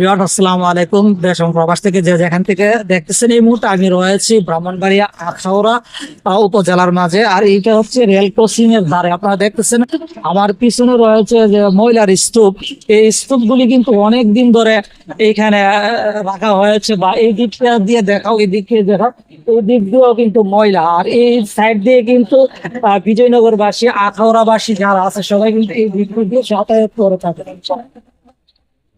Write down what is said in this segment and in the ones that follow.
বিহার এই স্তূপ। কিন্তু ধরে এইখানে রাখা হয়েছে বা এই দিকটা দিয়ে দেখাও, এই দিক দিয়ে দেখাও, এই দিক দিয়েও কিন্তু ময়লা। আর এই সাইড দিয়ে কিন্তু বিজয়নগরবাসী, আখাউড়াবাসী যারা আছে, সবাই কিন্তু এই দিক দিয়ে যাতায়াত করে থাকে।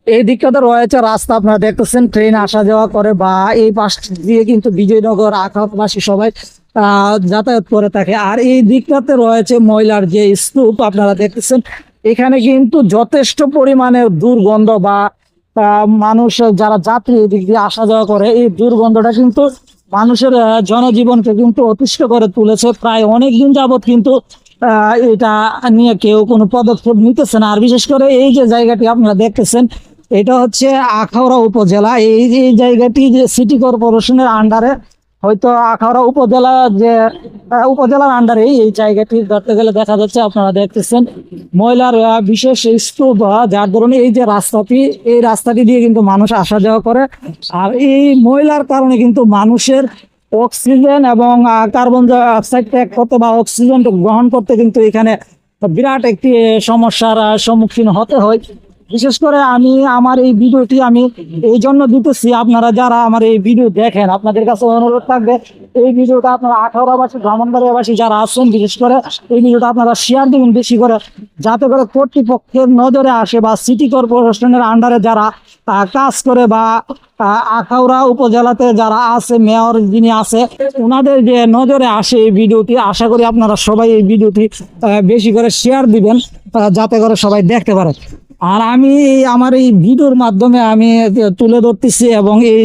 এই দিকটাতে রয়েছে রাস্তা, আপনারা দেখতেছেন ট্রেন আসা যাওয়া করে বা এই পাশ দিয়ে কিন্তু বিজয়নগর আখাতবাসী সবাই যাতায়াত করে থাকে। আর এই দিকটাতে রয়েছে ময়লার যে স্তূপ, আপনারা দেখতেছেন, এখানে কিন্তু যথেষ্ট পরিমাণে দুর্গন্ধ বা মানুষ যারা যাত্রী এদিক দিয়ে আসা যাওয়া করে, এই দুর্গন্ধটা কিন্তু মানুষের জনজীবনকে কিন্তু অতিষ্ঠ করে তুলেছে। প্রায় অনেক দিন যাবত কিন্তু এটা নিয়ে কেউ কোনো পদক্ষেপ নিতেছে না। আর বিশেষ করে এই যে জায়গাটি আপনারা দেখতেছেন এটা হচ্ছে আখাউড়া উপজেলা। এই এই জায়গাটি যে সিটি কর্পোরেশনের আন্ডারে হয়তো আখাউড়া উপজেলা যে উপজেলার আন্ডারে এই জায়গাটি ধরতে গেলে দেখা যাচ্ছে আপনারা দেখতেছেন, ময়লার বিশেষ স্তূপ যার ধরনের এই যে রাস্তাটি, এই রাস্তাটি দিয়ে কিন্তু মানুষ আসা যাওয়া করে। আর এই ময়লার কারণে কিন্তু মানুষের অক্সিজেন এবং কার্বন ডাই অক্সাইড ত্যাগ করতে বা অক্সিজেন গ্রহণ করতে কিন্তু এখানে বিরাট একটি সমস্যার সম্মুখীন হতে হয়। বিশেষ করে আমি আমার এই ভিডিওটি আমি এই জন্য দিতেছি, আপনারা যারা আমার এই ভিডিও দেখেন, আপনাদের কাছে অনুরোধ থাকবে, এই ভিডিওটা আপনারা আঠারোবাসী ভ্রমণবাড়িবাসী যারা আছেন, বিশেষ করে এই ভিডিওটা আপনারা শেয়ার দিবেন বেশি করে, যাতে করে কর্তৃপক্ষের নজরে আসে বা সিটি কর্পোরেশনের আন্ডারে যারা কাজ করে বা আখাউড়া উপজেলাতে যারা আছে মেয়র যিনি আছে ওনাদের যে নজরে আসে এই ভিডিওটি, আশা করি আপনারা সবাই এই ভিডিওটি বেশি করে শেয়ার দিবেন যাতে করে সবাই দেখতে পারে। আর আমি আমার এই ভিডিওর মাধ্যমে আমি তুলে ধরতেছি এবং এই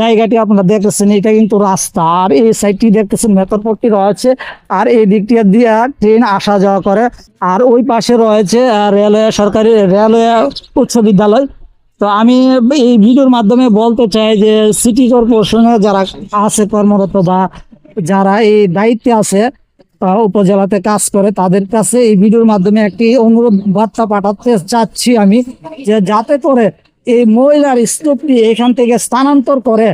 জায়গাটি আপনারা দেখতেছেন, এটা কিন্তু রাস্তা। আর এই সাইডটি দেখতেছেন মেতরপট্টি রয়েছে। আর এই দিকটি দিয়ে ট্রেন আসা যাওয়া করে। আর ওই পাশে রয়েছে রেলওয়ে, সরকারি রেলওয়ে উচ্চ বিদ্যালয়। তো আমি এই ভিডিওর মাধ্যমে বলতে চাই যে সিটি কর্পোরেশনে যারা আছে কর্মরত বা যারা এই দায়িত্বে আছে উপজেলাতে কাজ করে তাদের কাছে এই ভিডিওর মাধ্যমে একটি অনুরোধ বার্তা পাঠাতে চাচ্ছি আমি যে যাতে করে এই মহিলার স্তূপটি এখান থেকে স্থানান্তর করে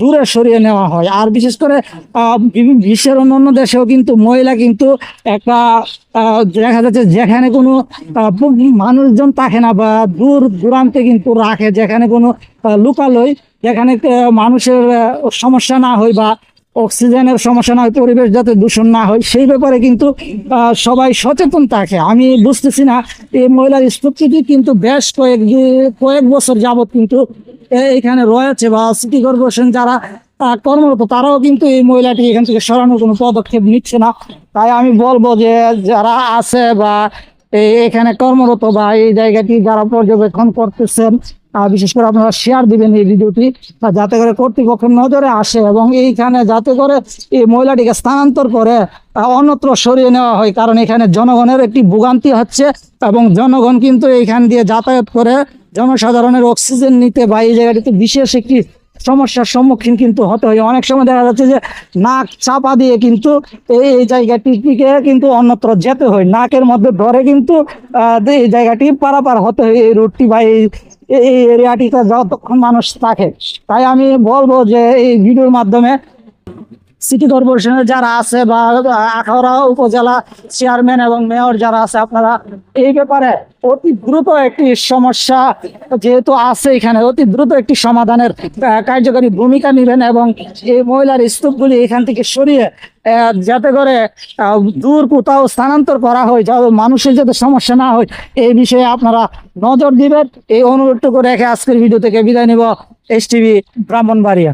দূরে সরিয়ে নেওয়া হয়। আর বিশেষ করে বিশ্বের অন্যান্য দেশেও কিন্তু মহিলা কিন্তু একটা দেখা যাচ্ছে যেখানে কোনো মানুষজন থাকে না বা দূর দূরান্তে কিন্তু রাখে, যেখানে কোনো লোকালয়, যেখানে মানুষের সমস্যা না হয় বা অক্সিজেনের সমস্যা না হয় পরিবেশ যাতে দূষণ না হয়, সেই ব্যাপারে কিন্তু সবাই সচেতন থাকে। আমি বুঝতেছি না, এই মহিলার স্তূপটি কিন্তু বেশ কয়েক কয়েক বছর যাবত কিন্তু এখানে রয়েছে বা সিটি কর্পোরেশন যারা কর্মরত, তারাও কিন্তু এই মহিলাটি এখান থেকে সরানোর কোনো পদক্ষেপ নিচ্ছে না। তাই আমি বলব যে, যারা আছে বা এখানে কর্মরত বা এই জায়গাটি যারা পর্যবেক্ষণ করতেছেন বিশেষ করে আপনারা শেয়ার দিবেন এই ভিডিওটি যাতে করে কর্তৃপক্ষের নজরে আসে এবং এইখানে যাতে করে এই মহিলাটিকে স্থানান্তর করে অন্যত্র সরিয়ে নেওয়া হয়। কারণ এখানে জনগণের একটি ভোগান্তি হচ্ছে এবং জনগণ কিন্তু এইখান দিয়ে যাতায়াত করে জনসাধারণের অক্সিজেন নিতে বা এই জায়গাটিতে বিশেষ একটি সমস্যার সম্মুখীন কিন্তু হতে হয়। অনেক সময় দেখা যাচ্ছে যে নাক চাপা দিয়ে কিন্তু এই এই জায়গাটিকে কিন্তু অন্যত্র যেতে হয়। নাকের মধ্যে ধরে কিন্তু এই জায়গাটি পারাপার হতে হয় এই রুটটি বা এই এই এরিয়াটিতে যতক্ষণ মানুষ থাকে। তাই আমি বলব যে এই ভিডিওর মাধ্যমে সিটি কর্পোরেশনের যারা আছে বা আখাউড়া উপজেলা চেয়ারম্যান এবং মেয়র যারা আছে, আপনারা এই ব্যাপারে অতি দ্রুত একটি সমস্যা যেহেতু আছে এখানে, অতি দ্রুত একটি সমাধানের কার্যকরী ভূমিকা নেবেন এবং এই মহিলার স্তূপগুলি এখান থেকে সরিয়ে যাতে করে দূর কোথাও স্থানান্তর করা হয়, যাতে মানুষের যাতে সমস্যা না হয়, এই বিষয়ে আপনারা নজর দিবেন। এই অনুরোধটুকু রেখে আজকের ভিডিও থেকে বিদায় নিব। S TV Brahmanbaria.